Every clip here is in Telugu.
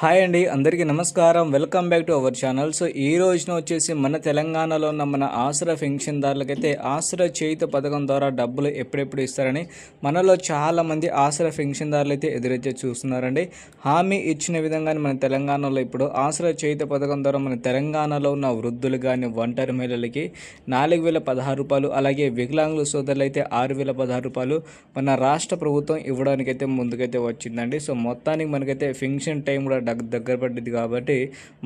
హాయ్ అండి అందరికీ నమస్కారం. Welcome back to our channel. So ఈ రోజున వచ్చేసి మన తెలంగాణలో ఉన్న మన ఆసరా పెన్షన్దారులకైతే ఆసరా చేయుత పథకం ద్వారా డబ్బులు ఎప్పుడెప్పుడు ఇస్తారని మనలో చాలామంది ఆసరా పెన్షన్దారులు అయితే ఎదురైతే చూస్తున్నారండి. హామీ ఇచ్చిన విధంగానే మన తెలంగాణలో ఇప్పుడు ఆసరా చేయుత పథకం ద్వారా మన తెలంగాణలో ఉన్న వృద్ధులు కానీ ఒంటరి మహిళలకి నాలుగు వేల పదహారు రూపాయలు అలాగే వికలాంగుల సోదరులు అయితే ఆరు వేల పదహారు రూపాయలు మన రాష్ట్ర ప్రభుత్వం ఇవ్వడానికైతే ముందుకైతే వచ్చిందండి. సో మొత్తానికి మనకైతే పెన్షన్ టైం కూడా దగ్గర పడ్డది కాబట్టి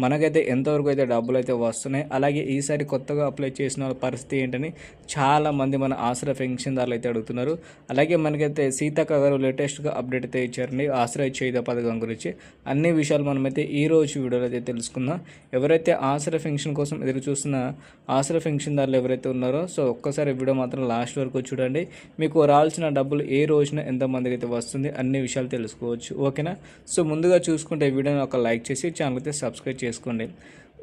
మనకైతే ఎంతవరకు అయితే డబ్బులు అయితే వస్తున్నాయి అలాగే ఈసారి కొత్తగా అప్లై చేసిన వాళ్ళ పరిస్థితి ఏంటని చాలామంది మన ఆశ్రయ పెన్షన్దారులు అయితే అడుగుతున్నారు. అలాగే మనకైతే సీతక్క గారు లేటెస్ట్గా అప్డేట్ అయితే ఇచ్చారండి ఆశ్రయ చేయుత పథకం గురించి. అన్ని విషయాలు మనమైతే ఈ రోజు వీడియోలో అయితే తెలుసుకుందాం. ఎవరైతే ఆశ్రయ పెన్షన్ కోసం ఎదురు చూస్తున్న ఆశ్రయ పెన్షన్దారులు ఎవరైతే ఉన్నారో సో ఒక్కసారి వీడియో మాత్రం లాస్ట్ వరకు చూడండి. మీకు రావాల్సిన డబ్బులు ఏ రోజున ఎంతమందికి అయితే వస్తుంది అన్ని విషయాలు తెలుసుకోవచ్చు. ఓకేనా? సో ముందుగా చూసుకుంటే ఈ వీడియోని ఒక లైక్ చేసి ఛానల్ అయితే సబ్స్క్రైబ్ చేసుకోండి.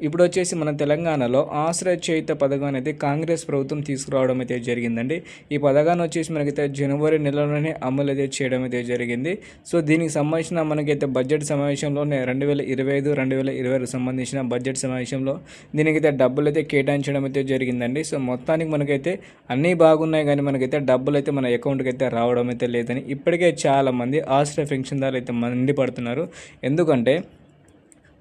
ఇప్పుడు వచ్చేసి మన తెలంగాణలో ఆశ్రయ చేయుత పథకం అనేది కాంగ్రెస్ ప్రభుత్వం తీసుకురావడం అయితే జరిగిందండి. ఈ పథకాన్ని వచ్చేసి మనకైతే జనవరి నెలలోనే అమలు అయితే చేయడం అయితే జరిగింది. సో దీనికి సంబంధించిన మనకైతే బడ్జెట్ సమావేశంలోనే రెండు వేల ఇరవై ఐదు రెండు వేల ఇరవై ఆరు సంబంధించిన బడ్జెట్ సమావేశంలో దీనికైతే డబ్బులు అయితే కేటాయించడం అయితే జరిగిందండి. సో మొత్తానికి మనకైతే అన్నీ బాగున్నాయి కానీ మనకైతే డబ్బులు అయితే మన అకౌంట్కి అయితే రావడం అయితే లేదని ఇప్పటికే చాలామంది ఆశ్రయ పెన్షన్దారులు అయితే మండిపడుతున్నారు. ఎందుకంటే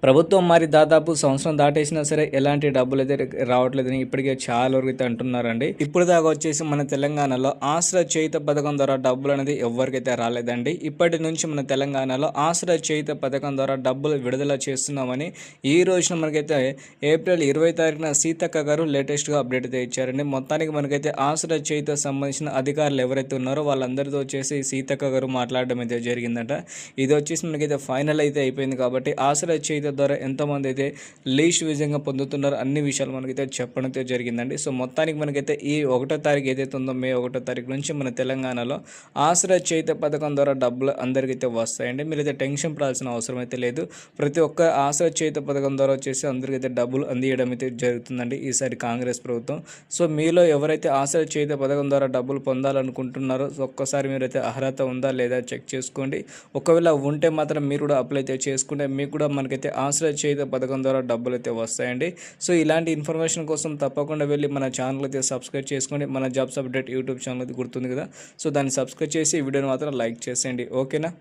ప్రభుత్వం మరి దాదాపు సంవత్సరం దాటేసినా సరే ఎలాంటి డబ్బులు అయితే రావట్లేదని ఇప్పటికే చాలా వరకు అయితే అంటున్నారండి. ఇప్పుడు దాకా వచ్చేసి మన తెలంగాణలో ఆశ్రయ చేయుత పథకం ద్వారా డబ్బులు అనేది ఎవరికైతే రాలేదండి. ఇప్పటి నుంచి మన తెలంగాణలో ఆశ్రయ చేయుత పథకం ద్వారా డబ్బులు విడుదల చేస్తున్నామని ఈ రోజున మనకైతే ఏప్రిల్ ఇరవై తారీఖున సీతక్క గారు లేటెస్ట్గా అప్డేట్ అయితే ఇచ్చారండి. మొత్తానికి మనకైతే ఆశ్రయ చేయుత సంబంధించిన అధికారులు ఎవరైతే ఉన్నారో వాళ్ళందరితో వచ్చేసి సీతక్క గారు మాట్లాడడం అయితే జరిగిందట. ఇది వచ్చేసి మనకైతే ఫైనల్ అయితే అయిపోయింది కాబట్టి ఆశ్రయ చేయుత ద్వారా ఎంతమంది అయితే లీస్ట్ విజయంగా పొందుతున్నారు అన్ని విషయాలు మనకైతే చెప్పడం జరిగిందండి. సో మొత్తానికి మనకైతే ఈ ఒకటో తారీఖు ఏదైతే ఉందో మే ఒకటో తారీఖు నుంచి మన తెలంగాణలో ఆశ్రయ చేయుత పథకం ద్వారా డబ్బులు అందరికైతే వస్తాయండి. మీరైతే టెన్షన్ పడాల్సిన అవసరం అయితే లేదు. ప్రతి ఒక్క ఆశ్రయ చేయుత పథకం ద్వారా వచ్చేసి అందరికైతే డబ్బులు అందియడం అయితే జరుగుతుందండి ఈసారి కాంగ్రెస్ ప్రభుత్వం. సో మీలో ఎవరైతే ఆశ్రయ చేయుత పథకం ద్వారా డబ్బులు పొందాలనుకుంటున్నారో సో ఒక్కసారి మీరైతే అర్హత ఉందా లేదా చెక్ చేసుకోండి. ఒకవేళ ఉంటే మాత్రం మీరు కూడా అప్లై అయితే చేసుకుంటే మీకు కూడా మనకైతే ఆశ్రయ చేయుత పథకం ద్వారా డబ్బులు అయితే వస్తాయండి. సో ఇలాంటి ఇన్ఫర్మేషన్ కోసం తప్పకుండా వెళ్ళి మన ఛానల్ అయితే సబ్స్క్రైబ్ చేసుకోండి. మన జాబ్స్ అప్డేట్ యూట్యూబ్ ఛానల్ అయితే గుర్తుంది కదా. సో దాన్ని సబ్స్క్రైబ్ చేసి వీడియోని మాత్రం లైక్ చేసేయండి. ఓకేనా?